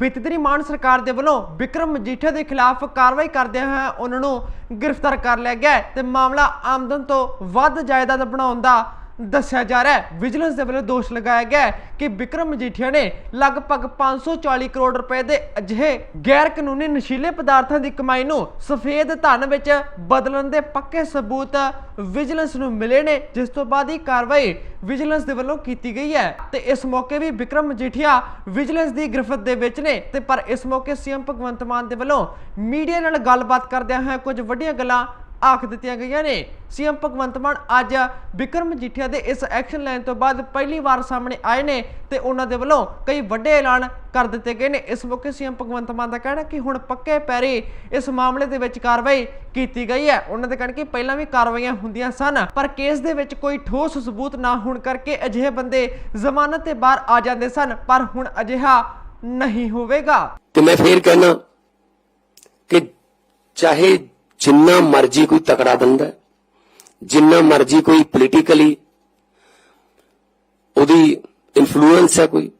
ਬੀਤੀ ਦਿਨੀ ਮਾਨ ਸਰਕਾਰ ਦੇ ਵੱਲੋਂ ਵਿਕਰਮ ਮਜੀਠੀਆ ਦੇ ਖਿਲਾਫ ਕਾਰਵਾਈ ਕਰਦਿਆਂ ਹੋਇਆਂ ਉਹਨਾਂ ਨੂੰ ਗ੍ਰਿਫਤਾਰ ਕਰ ਲਿਆ ਗਿਆ ਹੈ ਤੇ ਮਾਮਲਾ ਆਮਦਨ ਤੋਂ ਵੱਧ ਜਾਇਦਾਦ ਬਣਾਉਣ ਦਾ ਦੱਸਿਆ ਜਾ ਰਿਹਾ ਹੈ। ਵਿਜੀਲੈਂਸ ਦੇ ਵੱਲੋਂ ਦੋਸ਼ ਲਗਾਇਆ ਗਿਆ ਹੈ ਕਿ ਵਿਕਰਮ ਮਜੀਠੀਆ ਨੇ ਲਗਭਗ 540 ਕਰੋੜ ਰੁਪਏ ਦੇ ਅਜਿਹੇ ਗੈਰ ਕਾਨੂੰਨੀ ਨਸ਼ੀਲੇ ਪਦਾਰਥਾਂ ਦੀ ਕਮਾਈ ਨੂੰ ਸਫੇਦ ਧਨ ਵਿੱਚ ਬਦਲਣ ਦੇ ਪੱਕੇ ਸਬੂਤ ਵਿਜੀਲੈਂਸ ਨੂੰ ਮਿਲੇ ਨੇ, ਜਿਸ ਤੋਂ ਬਾਅਦ ਇਹ ਕਾਰਵਾਈ ਵਿਜੀਲੈਂਸ ਦੇ ਵੱਲੋਂ ਕੀਤੀ ਗਈ ਹੈ। ਤੇ ਇਸ ਮੌਕੇ ਵੀ ਵਿਕਰਮ ਮਜੀਠੀਆ ਵਿਜੀਲੈਂਸ ਦੀ ਗ੍ਰਿਫਤ ਦੇ ਵਿੱਚ ਨੇ। ਤੇ ਪਰ ਇਸ ਮੌਕੇ ਸੀਐਮ ਭਗਵੰਤ ਮਾਨ ਦੇ ਵੱਲੋਂ ਮੀਡੀਆ ਨਾਲ ਗੱਲਬਾਤ ਕਰਦਿਆਂ ਹੋਇਆਂ ਕੁਝ ਵੱਡੀਆਂ ਗੱਲਾਂ ਆਖ ਦਿੱਤੀਆਂ ਗਈਆਂ ਨੇ। ਸੀਐਮ ਭਗਵੰਤ ਮਾਨ ਅੱਜ ਵਿਕਰਮ ਮਜੀਠੀਆ ਦੇ ਇਸ ਐਕਸ਼ਨ ਲੈਣ ਤੋਂ ਬਾਅਦ ਪਹਿਲੀ ਵਾਰ ਸਾਹਮਣੇ ਆਏ ਨੇ ਤੇ ਉਹਨਾਂ ਦੇ ਵੱਲੋਂ ਕਈ ਵੱਡੇ ਐਲਾਨ ਕਰ ਦਿੱਤੇ ਗਏ ਨੇ। ਇਸ ਮੌਕੇ ਸੀਐਮ ਭਗਵੰਤ ਮਾਨ ਦਾ ਕਹਿਣਾ ਕਿ ਹੁਣ ਪੱਕੇ ਪੈਰੀ ਇਸ ਮਾਮਲੇ ਦੇ ਵਿੱਚ ਕਾਰਵਾਈ ਕੀਤੀ ਗਈ ਹੈ। ਉਹਨਾਂ ਦੇ ਕਹਿਣ ਕਿ ਪਹਿਲਾਂ ਵੀ ਕਾਰਵਾਈਆਂ ਹੁੰਦੀਆਂ ਸਨ, ਪਰ ਕੇਸ ਦੇ ਵਿੱਚ ਕੋਈ ਠੋਸ ਸਬੂਤ ਨਾ ਹੋਣ ਕਰਕੇ ਅਜਿਹੇ ਬੰਦੇ ਜ਼ਮਾਨਤ ਤੇ ਬਾਹਰ ਆ ਜਾਂਦੇ ਸਨ, ਪਰ ਹੁਣ ਅਜਿਹਾ ਨਹੀਂ ਹੋਵੇਗਾ। ਤੇ ਮੈਂ ਫੇਰ ਕਹਿਣਾ ਕਿ ਚਾਹੇ ਜਿੰਨਾ ਮਰਜ਼ੀ ਕੋਈ ਤਕੜਾ ਬੰਦਾ ਜਿੰਨਾ ਮਰਜ਼ੀ ਕੋਈ ਪੋਲੀਟੀਕਲੀ ਉਹਦੀ ਇਨਫਲੂਐਂਸ ਹੈ ਕੋਈ,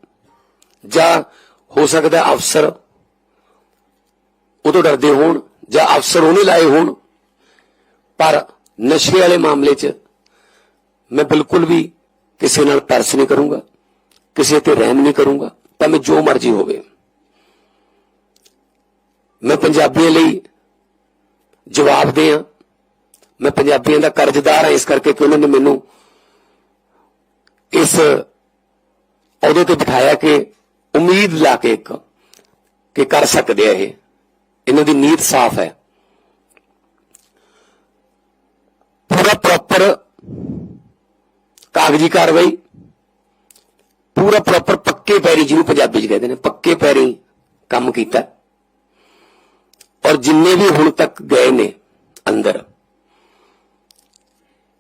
ਜਾਂ ਹੋ ਸਕਦਾ ਅਫਸਰ ਉਹ ਤੋਂ ਡਰਦੇ ਹੋਣ, ਜਾਂ ਅਫਸਰ ਉਹਨੇ ਲਾਏ ਹੋਣ, ਪਰ ਨਸ਼ੇ ਵਾਲੇ ਮਾਮਲੇ 'ਚ ਮੈਂ ਬਿਲਕੁਲ ਵੀ ਕਿਸੇ ਨਾਲ ਤਰਸ ਨਹੀਂ ਕਰੂੰਗਾ, ਕਿਸੇ ਤੇ ਰਹਿਮ ਨਹੀਂ ਕਰੂੰਗਾ, ਭਾਵੇਂ ਜੋ ਮਰਜ਼ੀ ਹੋਵੇ। ਮੈਂ ਪੰਜਾਬੀਆਂ ਲਈ ਜਵਾਬ ਦੇ ਆ ਮੈਂ ਪੰਜਾਬੀਆਂ ਦਾ ਕਰਜ਼ਦਾਰ ਹਾਂ, ਇਸ ਕਰਕੇ ਕਿ ਉਹਨਾਂ ਨੇ ਮੈਨੂੰ ਇਸ ਅਹੁਦੇ ਤੇ ਬਿਠਾਇਆ ਕਿ ਉਮੀਦ ਲਾ ਕੇ ਇੱਕ, ਕਿ ਕਰ ਸਕਦੇ ਆ ਇਹ। ਇਹਨਾਂ ਦੀ ਨੀਤ ਸਾਫ਼ ਹੈ। ਪੂਰਾ ਪ੍ਰੋਪਰ ਕਾਗਜ਼ੀ ਕਾਰਵਾਈ, ਪੂਰਾ ਪ੍ਰੋਪਰ ਪੱਕੇ ਪੈਰੀ ਜਿਹਨੂੰ ਪੰਜਾਬੀ ਚ ਕਹਿੰਦੇ ਨੇ, ਪੱਕੇ ਪੈਰੀ ਕੰਮ ਕੀਤਾ। ਔਰ ਜਿੰਨੇ ਵੀ ਹੁਣ ਤੱਕ ਗਏ ਨੇ ਅੰਦਰ,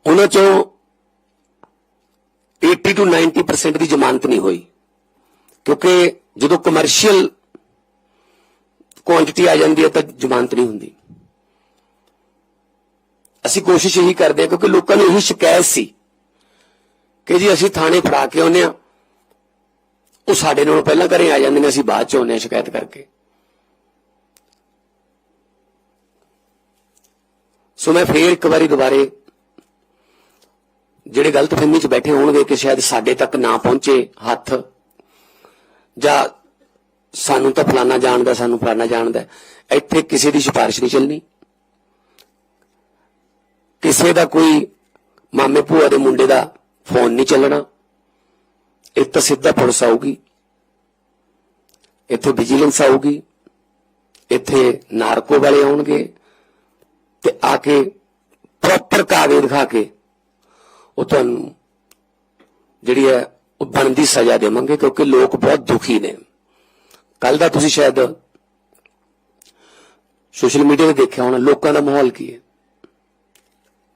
ਉਹਨਾਂ ਚੋਂ 80 ਤੋਂ 90% ਦੀ ਜ਼ਮਾਨਤ ਨਹੀਂ ਹੋਈ। ਕਿਉਂਕਿ ਜਦੋਂ ਕਮਰਸ਼ੀਅਲ ਕੁਆਂਟੀਟੀ ਆ ਜਾਂਦੀ ਹੈ ਤਾਂ ਜ਼ਮਾਨਤ ਨਹੀਂ ਹੁੰਦੀ। ਅਸੀਂ ਕੋਸ਼ਿਸ਼ ਇਹੀ ਕਰਦੇ ਹਾਂ ਕਿਉਂਕਿ ਲੋਕਾਂ ਨੂੰ ਇਹੀ ਸ਼ਿਕਾਇਤ ਸੀ ਕਿ ਜੀ ਅਸੀਂ ਥਾਣੇ ਫੜਾ ਕੇ ਆਉਂਦੇ ਆ ਉਹ ਸਾਡੇ ਨਾਲੋਂ ਪਹਿਲਾਂ ਘਰੇ ਆ ਜਾਂਦੇ ਨੇ, ਅਸੀਂ ਬਾਅਦ ਚ ਆਉਂਦੇ ਹਾਂ ਸ਼ਿਕਾਇਤ ਕਰਕੇ। ਸੋ ਮੈਂ ਫੇਰ ਇੱਕ ਵਾਰੀ ਦੁਬਾਰੇ ਜਿਹੜੇ ਗਲਤਫਹਿਮੀ 'ਚ ਬੈਠੇ ਹੋਣਗੇ ਕਿ ਸ਼ਾਇਦ ਸਾਡੇ ਤੱਕ ਨਾ ਪਹੁੰਚੇ ਹੱਥ, ਜਾਂ ਸਾਨੂੰ ਤਾਂ ਫਲਾਣਾ ਜਾਣਦਾ, ਸਾਨੂੰ ਫਲਾਣਾ ਜਾਣਦਾ, ਇੱਥੇ ਕਿਸੇ ਦੀ ਸਿਫਾਰਿਸ਼ ਨਹੀਂ ਚੱਲਣੀ। ਕਿਸੇ ਦਾ ਕੋਈ ਮਾਮੇ ਭੂਆ ਦੇ ਮੁੰਡੇ ਦਾ ਫੋਨ ਨਹੀਂ ਚੱਲਣਾ। ਇਹ ਤਾਂ ਸਿੱਧਾ ਪੁਲਿਸ ਆਊਗੀ। ਇੱਥੇ ਵਿਜੀਲੈਂਸ ਆਊਗੀ। ਇੱਥੇ ਨਾਰਕੋ ਵਾਲੇ ਆਉਣਗੇ। ਕੇ ਪ੍ਰੋਪਰ ਕਾਗਜ਼ ਦਿਖਾ ਕੇ, ਉਹ ਤੁਹਾਨੂੰ ਜਿਹੜੀ ਹੈ, ਉਹ ਬਣਦੀ ਸਜ਼ਾ ਦੇਵਾਂਗੇ, ਕਿਉਂਕਿ ਲੋਕ ਬਹੁਤ ਦੁਖੀ ਨੇ। ਕੱਲ ਦਾ ਤੁਸੀਂ ਸ਼ਾਇਦ ਸੋਸ਼ਲ ਮੀਡੀਆ ਤੇ ਦੇਖਿਆ ਹੋਣਾ, ਲੋਕਾਂ ਦਾ ਮਾਹੌਲ ਕੀ ਹੈ?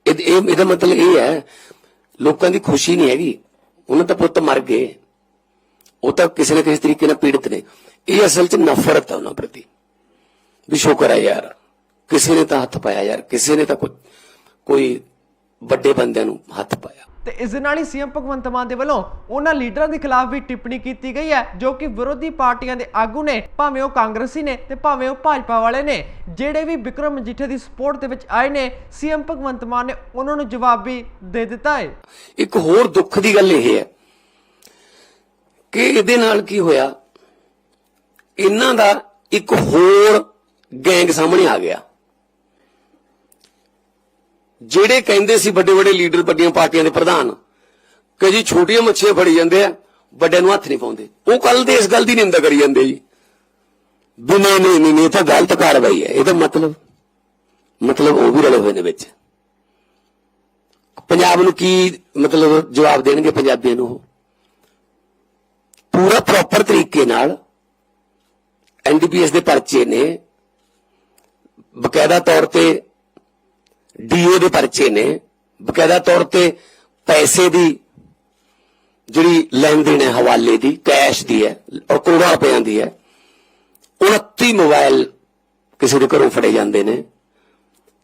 ਇਹ ਇਹਦਾ ਮਤਲਬ ਇਹ ਹੈ, ਲੋਕਾਂ ਦੀ ਖੁਸ਼ੀ ਨਹੀਂ ਹੈਗੀ। ਉਹਨਾਂ ਤਾਂ ਪੁੱਤ ਮਰ ਗਏ। ਉਹ ਤਾਂ ਕਿਸੇ ਨਾ ਕਿਸੇ ਤਰੀਕੇ ਨਾਲ ਪੀੜਤ ਨੇ। ਇਹ ਅਸਲ 'ਚ ਨਫ਼ਰਤ ਹੈ ਉਹਨਾਂ ਪ੍ਰਤੀ। ਵੀ ਸ਼ੁਕਰ ਹੈ ਯਾਰ। ਕਿਸੇ ਨੇ ਤਾਂ ਹੱਥ ਪਾਇਆ ਯਾਰ ਕਿਸੇ ਨੇ ਤਾਂ ਕੋਈ ਕੋਈ ਵੱਡੇ ਬੰਦਿਆਂ ਨੂੰ ਹੱਥ ਪਾਇਆ। ਤੇ ਇਸ ਦੇ ਨਾਲ ਹੀ ਸੀਐਮ ਭਗਵੰਤ ਮਾਨ ਦੇ ਵੱਲੋਂ ਉਹਨਾਂ ਲੀਡਰਾਂ ਦੇ ਖਿਲਾਫ ਵੀ ਟਿੱਪਣੀ ਕੀਤੀ ਗਈ ਹੈ ਜੋ ਕਿ ਵਿਰੋਧੀ ਪਾਰਟੀਆਂ ਦੇ ਆਗੂ ਨੇ ਭਾਵੇਂ ਉਹ ਕਾਂਗਰਸੀ ਨੇ ਤੇ ਭਾਵੇਂ ਉਹ ਭਾਜਪਾ ਵਾਲੇ ਨੇ ਜਿਹੜੇ ਵੀ ਵਿਕਰਮ ਮਜੀਠੇ ਦੀ ਸਪੋਰਟ ਦੇ ਵਿੱਚ ਆਏ ਨੇ ਸੀਐਮ ਭਗਵੰਤ ਮਾਨ ਨੇ ਉਹਨਾਂ ਨੂੰ ਜਵਾਬ ਵੀ ਦੇ ਦਿੱਤਾ ਹੈ। ਇੱਕ ਹੋਰ ਦੁੱਖ ਦੀ ਗੱਲ ਇਹ ਹੈ ਕਿ ਇਹਦੇ ਨਾਲ ਕੀ ਹੋਇਆ? ਇਹਨਾਂ ਦਾ ਇੱਕ ਹੋਰ ਗੈਂਗ ਸਾਹਮਣੇ ਆ ਗਿਆ। ਜਿਹੜੇ ਕਹਿੰਦੇ ਸੀ ਵੱਡੇ ਵੱਡੇ ਲੀਡਰ ਵੱਡੀਆਂ ਪਾਰਟੀਆਂ ਦੇ ਪ੍ਰਧਾਨ, ਕਿ ਜੀ ਛੋਟੀਆਂ ਮੱਛੀਆਂ ਫੜੀ ਜਾਂਦੇ ਆ, ਵੱਡਿਆਂ ਨੂੰ ਹੱਥ ਨਹੀਂ ਪਾਉਂਦੇ। ਉਹ ਕੱਲ ਦੇ ਇਸ ਗੱਲ ਦੀ ਨਿੰਦਾ ਕਰੀ ਜਾਂਦੇ ਜੀ। ਵੀ ਨਹੀਂ ਨਹੀਂ ਇਹ ਤਾਂ ਗਲਤ ਕਾਰਵਾਈ ਹੈ। ਇਹਦਾ ਮਤਲਬ ਮਤਲਬ ਉਹ ਵੀ ਰਲੇ ਹੋਏ ਨੇ ਵਿੱਚ। ਪੰਜਾਬ ਨੂੰ ਕੀ ਮਤਲਬ ਜਵਾਬ ਦੇਣਗੇ ਪੰਜਾਬੀਆਂ ਨੂੰ ਉਹ? ਪੂਰਾ ਪ੍ਰੋਪਰ ਤਰੀਕੇ ਨਾਲ ਐਨਡੀਪੀਐਸ ਦੇ ਪਰਚੇ ਨੇ। ਬਕਾਇਦਾ ਤੌਰ ਤੇ ਡੀਓ ਦੇ ਪਰਚੇ ਨੇ। ਬਕਾਇਦਾ ਤੌਰ ਤੇ ਪੈਸੇ ਦੀ ਜਿਹੜੀ ਲੈਣ ਦੇਣ ਹੈ, ਹਵਾਲੇ ਦੀ, ਕੈਸ਼ ਦੀ ਹੈ ਔਰ ਕਰੋੜਾਂ ਰੁਪਈਆਂ ਦੀ ਹੈ 29 ਮੋਬਾਈਲ ਕਿਸੇ ਦੇ ਘਰੋਂ ਫੜੇ ਜਾਂਦੇ ਨੇ।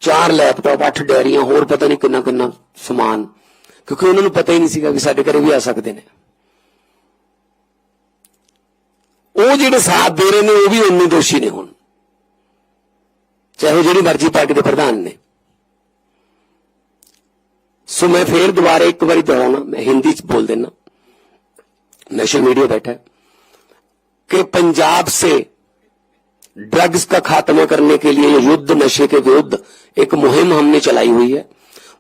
ਚਾਰ ਲੈਪਟਾਪ, ਅੱਠ ਡੈਰੀਆਂ ਹੋਰ ਪਤਾ ਨਹੀਂ ਕਿੰਨਾ ਕਿੰਨਾ ਸਮਾਨ, ਕਿਉਂਕਿ ਉਹਨਾਂ ਨੂੰ ਪਤਾ ਹੀ ਨਹੀਂ ਸੀਗਾ ਵੀ ਸਾਡੇ ਘਰੇ ਵੀ ਆ ਸਕਦੇ ਨੇ। ਉਹ ਜਿਹੜੇ ਸਾਥ ਦੇ ਰਹੇ ਨੇ, ਉਹ ਵੀ ਉਨੇ ਦੋਸ਼ੀ ਨੇ ਹੁਣ। ਚਾਹੇ ਉਹ ਜਿਹੜੀ ਮਰਜ਼ੀ ਪਾਰਟੀ ਦੇ ਪ੍ਰਧਾਨ ਨੇ। ਸੋ ਮੈਂ ਫੇਰ ਦੁਬਾਰਾ ਇੱਕ ਵਾਰੀ ਦੁਹਰਾਉਣਾ ਮੈਂ ਹਿੰਦੀ ਚ ਬੋਲ ਦੇਣਾ नेशनल मीडिया बैठा है कि पंजाब से ड्रग्स का खात्मा करने के लिए ये युद्ध नशे के विरुद्ध एक मुहिम हमने चलाई हुई है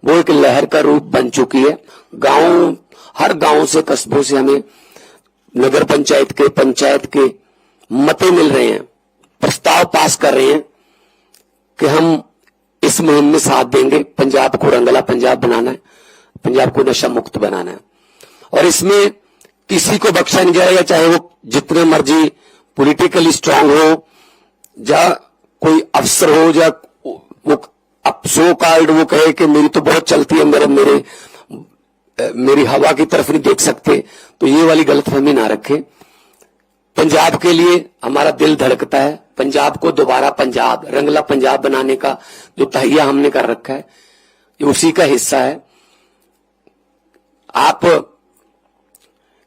वो एक लहर का रूप बन चुकी है गांव हर गांव से कस्बों से हमें नगर पंचायत के पंचायत के मते मिल रहे हैं प्रस्ताव पास कर रहे हैं कि हम इस मुहिम में साथ देंगे। पंजाब को रंगला, पंजाब बनाना है। पंजाब को नशा मुक्त बनाना है। और इसमें किसी को बख्शा नहीं जाएगा चाहे वो जितने मर्ज़ी पॉलिटिकली स्ट्रांग हो, या कोई अफसर हो, या वो अब सो कार्ड वो कहे कि मेरी तो बहुत चलती है, मेरे मेरे मेरी हवा की तरफ़ नहीं देख सकते तो ये वाली गलतफहमी ना रखें। पंजाब के लिए हमारा दिल धड़कता है। पंजाब को दोबारा पंजाब, रंगला पंजाब बनाने का जो तहिया हमने कर रखा है, ये उसी का हिस्सा है। आप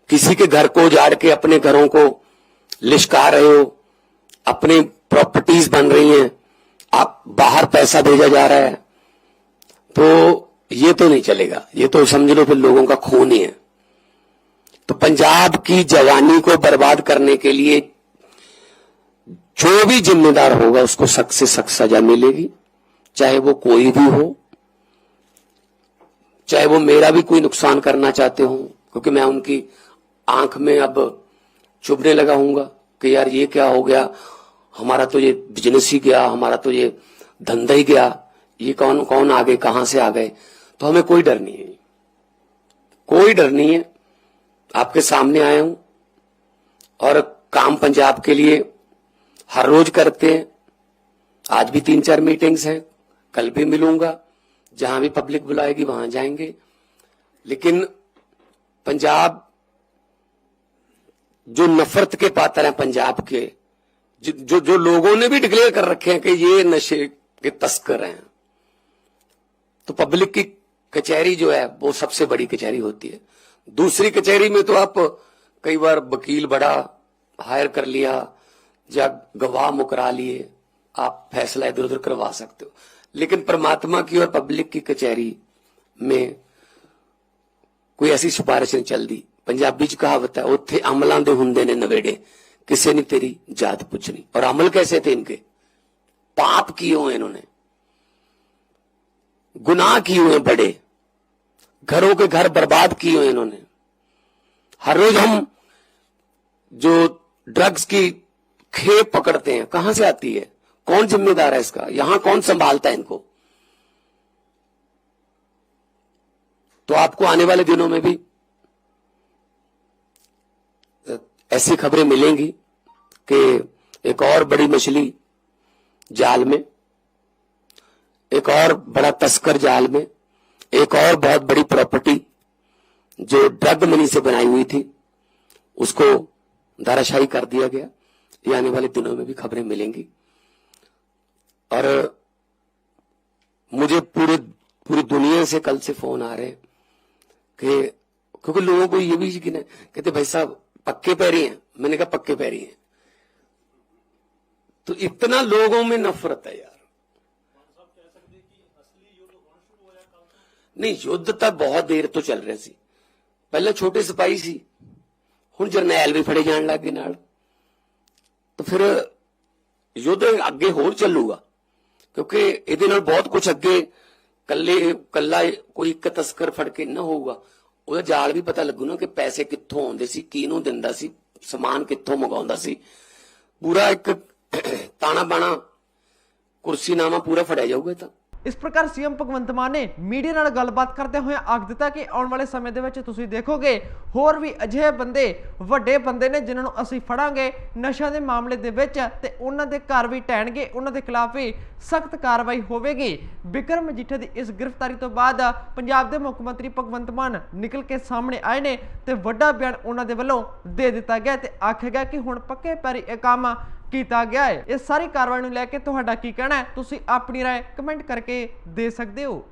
किसी के घर को उजाड़ के अपने घरों को लिशका रहे हो, अपनी प्रॉपर्टीज़ बन रही हैं, आप बाहर पैसा भेजा जा रहा है तो ये तो नहीं चलेगा। ये तो समझ लो फिर लोगों का खून ही है। तो पंजाब की जवानी को बर्बाद करने के लिए जो भी जिम्मेदार होगा उसको सख्त से सख्त सजा मिलेगी। चाहे वो कोई भी हो, चाहे वो मेरा भी कोई नुकसान करना चाहते हो, क्योंकि मैं उनकी आँख में अब चुभने लगा हूँगा कि यार ये क्या हो गया, हमारा तो ये बिज़नेस ही गया, हमारा तो ये धंधा ही गया, ये कौन कौन आ गए कहाँ से आ गए? तो हमें कोई डर नहीं है। कोई डर नहीं है। आपके सामने आया हूँ और काम पंजाब के लिए हर रोज करते हैं। आज भी तीन चार मीटिंग्स हैं। कल भी मिलूँगा। जहाँ भी पब्लिक बुलाएगी वहाँ जाएँगे। लेकिन पंजाब जो नफरत के पात्र हैं पंजाब के जो जो, लोगों ने भी डिक्लेयर कर रखे हैं कि ये नशे के तस्कर हैं। तो पब्लिक की कचहरी जो है वो सबसे बड़ी कचहरी होती है। दूसरी कचहरी में तो आप कई बार वकील बड़ा हायर कर लिया या गवाह मुकरा लिए आप फैसला इधर उधर करवा सकते हो लेकिन परमात्मा की और पब्लिक की कचहरी में ਕੋਈ ਐਸੀ ਸਿਫਾਰਿਸ਼ ਨਹੀਂ ਚੱਲਦੀ ਪੰਜਾਬੀ ਚ ਕਹਾਵਤ ਹੈ ਉੱਥੇ ਅਮਲਾਂ ਦੇ ਹੁੰਦੇ ਨੇ ਨਵੇੜੇ ਕਿਸੇ ਨੇ ਤੇਰੀ ਜਾਤ ਪੁੱਛਣੀ और अमल कैसे थे इनके पाप किए हुए इन्होंने गुनाह किए हुए बड़े घरों के घर बर्बाद किए हुए इन्होंने हर रोज हम जो ड्रग्स की खेप पकड़ते हैं। कहाँ से आती है? कौन जिम्मेदार है इसका? यहाँ कौन संभालता है इनको? तो आपको आने वाले दिनों में भी ऐसी खबरें मिलेंगी कि एक और बड़ी मछली जाल में, एक और बड़ा तस्कर जाल में, एक और बहुत बड़ी प्रॉपर्टी जो ड्रग मनी से बनाई हुई थी, उसको धाराशाही कर दिया गया। ये आने वाले दिनों में भी खबरें मिलेंगी और मुझे पूरे पूरी दुनिया से कल से फोन आ रहे हैं कि क्योंकि लोगों को ये भी यकीन है कहते भाई साहब पक्के पैरी हैं मैंने कहा पक्के पैरी हैं तो इतना लोगों में नफरत है यार ਨਹੀਂ ਯੁੱਧ ਤਾਂ ਬਹੁਤ ਦੇਰ ਤੋਂ ਚੱਲ ਰਿਹਾ ਸੀ ਪਹਿਲਾਂ ਛੋਟੇ ਸਿਪਾਹੀ ਸੀ ਹੁਣ ਜਰਨੈਲ ਵੀ ਫੜੇ ਜਾਣ ਲੱਗੇ ਨਾਲ ਤਾਂ ਫਿਰ ਯੁੱਧ ਅੱਗੇ ਹੋਰ ਚੱਲੂਗਾ। ਕਿਉਂਕਿ ਇਹਦੇ ਨਾਲ ਬਹੁਤ ਕੁਝ ਅੱਗੇ ਕੱਲੇ ਕੱਲਾ ਕੋਈ ਇੱਕ ਤਸਕਰ ਫੜ ਕੇ ਨਾ ਹੋਊਗਾ। ਉਹਦਾ ਜਾਲ ਵੀ ਪਤਾ ਲੱਗੂ ਨਾ ਕਿ ਪੈਸੇ ਕਿੱਥੋਂ ਆਉਂਦੇ ਸੀ, ਕਿਹਨੂੰ ਦਿੰਦਾ ਸੀ, ਸਮਾਨ ਕਿੱਥੋਂ ਮੰਗਾਉਂਦਾ ਸੀ। ਪੂਰਾ ਇੱਕ ਤਾਣਾ ਬਾਣਾ ਕੁਰਸੀਨਾਮਾ ਪੂਰਾ ਫੜਿਆ ਜਾਊਗਾ ਤਾਂ। ਇਸ ਪ੍ਰਕਾਰ ਸੀਐਮ ਭਗਵੰਤ ਮਾਨ ਨੇ ਮੀਡੀਆ ਨਾਲ ਗੱਲਬਾਤ ਕਰਦੇ ਹੋਏ ਆਖ ਦਿੱਤਾ ਕਿ ਆਉਣ ਵਾਲੇ ਸਮੇਂ ਦੇ ਵਿੱਚ ਤੁਸੀਂ ਦੇਖੋਗੇ, ਹੋਰ ਵੀ ਅਜਿਹੇ ਬੰਦੇ, ਵੱਡੇ ਬੰਦੇ ਨੇ ਜਿਨ੍ਹਾਂ ਨੂੰ ਅਸੀਂ ਫੜਾਂਗੇ ਨਸ਼ਾ ਦੇ ਮਾਮਲੇ ਦੇ ਵਿੱਚ ਤੇ ਉਹਨਾਂ ਦੇ ਘਰ ਵੀ ਟਹਿਣਗੇ, ਉਹਨਾਂ ਦੇ ਖਿਲਾਫ ਵੀ ਸਖਤ ਕਾਰਵਾਈ ਹੋਵੇਗੀ। ਬਿਕਰਮ ਮਜੀਠੇ ਦੀ ਇਸ ਗ੍ਰਿਫਤਾਰੀ ਤੋਂ ਬਾਅਦ ਪੰਜਾਬ ਦੇ ਮੁੱਖ ਮੰਤਰੀ ਭਗਵੰਤ ਮਾਨ ਨਿਕਲ ਕੇ ਸਾਹਮਣੇ ਆਏ ਨੇ ਤੇ ਵੱਡਾ ਬਿਆਨ ਉਹਨਾਂ ਦੇ ਵੱਲੋਂ ਦੇ ਦਿੱਤਾ ਗਿਆ ਤੇ ਆਖਿਆ ਗਿਆ ਕਿ ਹੁਣ ਪੱਕੇ ਪੈਰੀ ਇਹ ਕੰਮ ਕੀਤਾ ਗਿਆ ਹੈ ਇਸ ਸਾਰੀ ਕਾਰਵਾਈ ਨੂੰ ਲੈ ਕੇ ਤੁਹਾਡਾ ਕੀ ਕਹਿਣਾ ਹੈ ਤੁਸੀਂ ਆਪਣੀ رائے ਕਮੈਂਟ ਕਰਕੇ ਦੇ ਸਕਦੇ ਹੋ